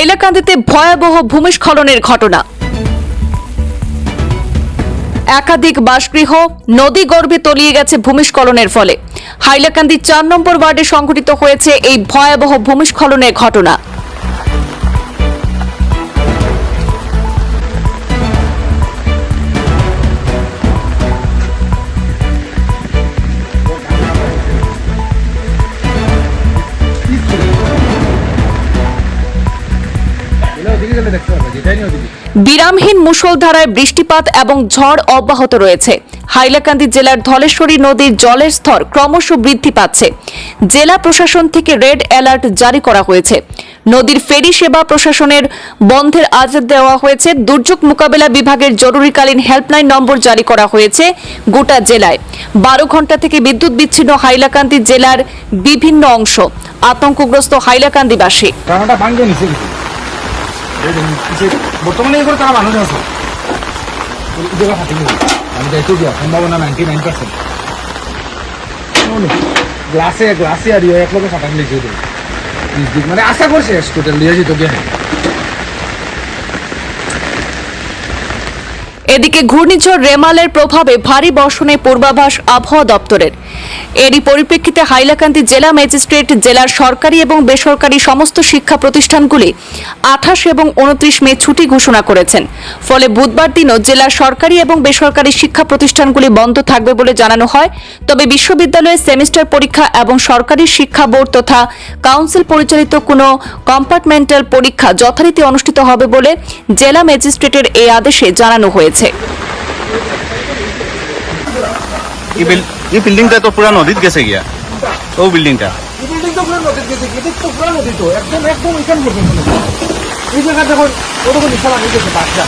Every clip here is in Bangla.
হাইলাকান্দিতে ভয়াবহ ভূমিস্খলনের ঘটনা। একাধিক বাসগৃহ নদী গর্ভে তলিয়ে গেছে ভূমিস্খলনের ফলে। হাইলাকান্দি চার নম্বর ওয়ার্ডে সংঘটিত হয়েছে এই ভয়াবহ ভূমিস্খলনের ঘটনা। বিরামহীন মুষলধারায় বৃষ্টিপাত এবং ঝড় অব্যাহত রয়েছে। হাইলাকান্দি জেলার ধলেশ্বরী নদীর জলের স্তর ক্রমশ বৃদ্ধি পাচ্ছে। জেলা প্রশাসন থেকে রেড অ্যালার্ট জারি করা হয়েছে। নদীর ফেরি সেবা প্রশাসনের বন্ধের আদেশ দেওয়া হয়েছে। দুর্যোগ মোকাবেলা বিভাগের জরুরিকালীন হেল্পলাইন নম্বর জারি করা হয়েছে গোটা জেলায়। বারো ঘণ্টা থেকে বিদ্যুৎ বিচ্ছিন্ন হাইলাকান্দি জেলার বিভিন্ন অংশ। আতঙ্কগ্রস্ত হাইলাকান্দিবাসী। কিছু বর্তমানে করে তারা মানুষ আছে। ফাটি গেছে আমি যাইতেও দিয়া সম্ভাবনা নাইনটি নাইন পার্সেন্ট গ্লাসে গ্লাসে আর এক লোকে ফাটাই লিখে দেবে মানে আশা করছে টোটাল লিয়ে যেত গিয়ে এদিকে ঘূর্ণিঝড় রেমালের প্রভাবে ভারী বর্ষণে পূর্বাভাস আবহাওয়া দপ্তরের। এরই পরিপ্রেক্ষিতে হাইলাকান্দি জেলা ম্যাজিস্ট্রেট, জেলার সরকারি এবং বেসরকারি সমস্ত শিক্ষা প্রতিষ্ঠানগুলি আঠাশ এবং উনত্রিশ মে ছুটি ঘোষণা করেছেন। ফলে বুধবার দিনও জেলার সরকারি এবং বেসরকারি শিক্ষা প্রতিষ্ঠানগুলি বন্ধ থাকবে বলে জানানো হয়। তবে বিশ্ববিদ্যালয়ের সেমিস্টার পরীক্ষা এবং সরকারি শিক্ষা বোর্ড তথা কাউন্সিল পরিচালিত কোনো কম্পার্টমেন্টাল পরীক্ষা যথারীতি অনুষ্ঠিত হবে বলে জেলা ম্যাজিস্ট্রেটের এই আদেশে জানানো হয়েছে। এই এই বিল্ডিংটা তো পুরা নদীত গেছে গিয়া। ও বিল্ডিংটা। এই বিল্ডিং তো পুরো নদীর গেছে তো পুরো নদী তো। একদম একদম এখান পর্যন্ত এই জায়গা দেখুন ওরকম বিশাল আমি গেছে বাচ্চা।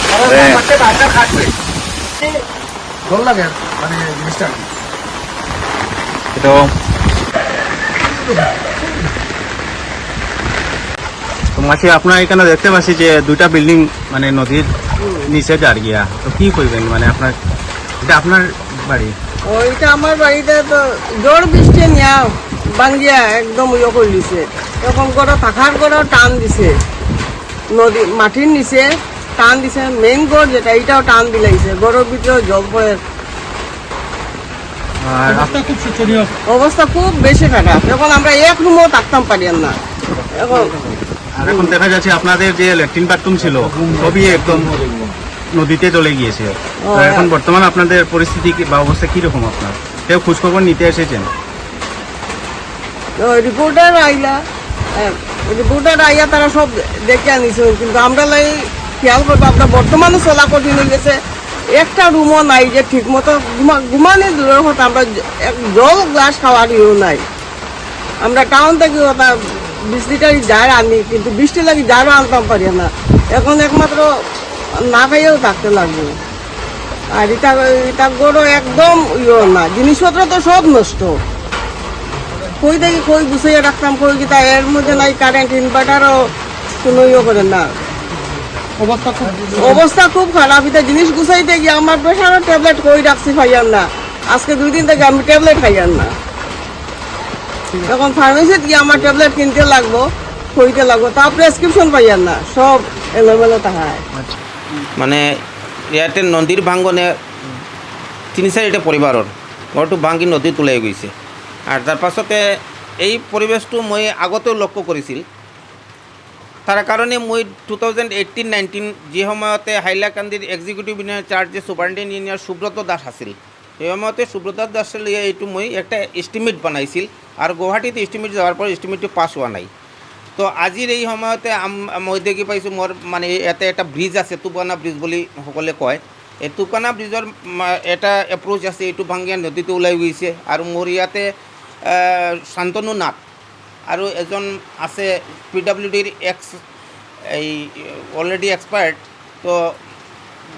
বাচ্চা বাচ্চা খাচ্ছে। ডর লাগে মানে জিনিসটা। আর মাসি আপনার এখানে দেখতে পাচ্ছি যে দুইটা বিল্ডিং মানে নদীর নিচে যার গিয়া। তো কি করবেন মানে আপনার এটা আপনার বাড়ি? ওইটা আমার বাড়িতে তো জোর বৃষ্টি নিয়া বাঙ্গিয়া একদম ইয়ে করে দিছে। এরকম করে থাকার করে টান দিছে। নদী মাটির নিচে টান দিছে মেইন গড় যেটা এইটাও টান দিলাইছে। গড়ের ভিতরে জল পড়ে। অবস্থা খুব বেশি খারাপ। এখন আমরা এক রুমও থাকতাম পারি না। এখন আর এখন দেখা যাচ্ছে আপনাদের যে ল্যাট্রিন বাথরুম ছিল সবই একদম নদীতে চলে গিয়েছে। তো এখন বর্তমান আপনাদের পরিস্থিতি কি- বা অবস্থা কীরকম আপনার? কেউ খোঁজখবর নিতে এসেছেন? রিপোর্টার আইলা। রিপোর্টার আইয়া তারা সব দেখে আনিছে কিন্তু আমরা লাই খেয়াল করব আমরা বর্তমানে চলা কঠিন হয়ে গেছে। একটা রুমও নাই যে ঠিক মতো ঘুমানি দূরের কথা আমরা জল গ্লাস খাওয়ার ইয়েও নাই। আমরা টাউন থেকে বিশ লিটার আনি কিন্তু বৃষ্টি লাগি জারও আনতাম পারি না। এখন একমাত্র না খাইয়েও থাকতে লাগবে। আর এটা এটা গরু একদম ইয়ে না জিনিসপত্র তো সব নষ্ট। কই দেখি কই গুছিয়ে রাখতাম কই কি তা এর মধ্যে নাই কারেন্ট ইনভার্টারও কোনো ইয়ে করে না। অবস্থা খুব খারাপ এটা জিনিস গুছাইতে গিয়ে আমার প্রেশারের ট্যাবলেট কই রাখছি খাইয়ার না। আজকে দুই দিন থেকে আমি ট্যাবলেট খাইয়ার না। এখন ফার্মেসিতে গিয়ে আমার ট্যাবলেট কিনতে লাগবো কইতে লাগবো তা প্রেসক্রিপশন পাইয়ার না সব এলোমেলো তাহায় মানে ইয়াতে নদীৰ ভাঙনে তিনি চাৰিটা পৰিবাৰৰ ঘৰটো ভাঙি নদীত ওলাই গৈছে। আৰু তাৰ পাছতে এই পৰিৱেশটো মই আগতেও লক্ষ্য কৰিছিল তাৰ কাৰণে মই টু থাউজেণ্ড এইটিন নাইনটিন যি সময়তে হাইলাকান্দিৰ এক্সিকিউটিভ ইঞ্জিনিয়াৰ চাৰ্জ যে ছুপাৰিণ্টেণ্ট ইঞ্জিনিয়াৰ সুব্ৰত দাস আছিল সেই সময়তে সুব্ৰত দাসে এইটো মই একটা এষ্টিমেট বনাইছিল। আৰু গুৱাহাটীত এষ্টিমেট যোৱাৰ পৰা এষ্টিমেটটো পাছ হোৱা নাই। তো আজিৰ এই সময়তে মই দেখি পাইছোঁ, মোৰ মানে ইয়াতে এটা ব্ৰিজ আছে তুপানা ব্ৰিজ বুলি সকলোৱে কয়। এই তুপানা ব্ৰিজৰ এটা এপ্ৰ'চ আছে, এইটো ভাঙিয়া নদীটো ওলাই গৈছে। আৰু মোৰ ইয়াতে শান্তনু নাথ আৰু এজন আছে পি ডাব্লিউ ডিৰ এক্স এই অলৰেডি এক্সপায়াৰ্ড তো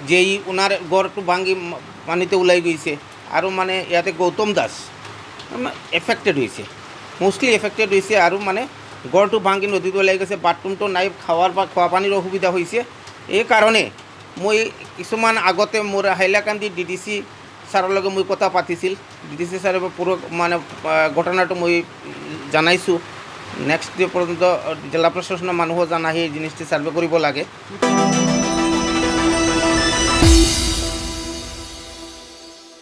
যেই ওনার গড়টো ভাঙি পানিতে ওলাই গৈছে। আৰু মানে ইয়াতে গৌতম দাস এফেক্টেড হৈছে মোষ্টলি এফেক্টেড হৈছে আৰু মানে গড়টো ভাঙি নদীত ওলাই গৈছে বাথৰুমটো নাই খাৱাৰ বা খোৱা পানীৰ অসুবিধা হৈছে এই কাৰণে মই কিছুমান আগতে মোৰ হাইলাকান্দি ডি ডি চি ছাৰৰ লগত মই কথা পাতিছিল। ডি ডি চি ছাৰে পুরো মানে ঘটনাটো মই জানাইছোঁ। নেক্সট পৰ্যন্ত জিলা প্ৰশাসনৰ মানুহো জানা সেই জিনিসটি সার্ভে কৰিব লাগে।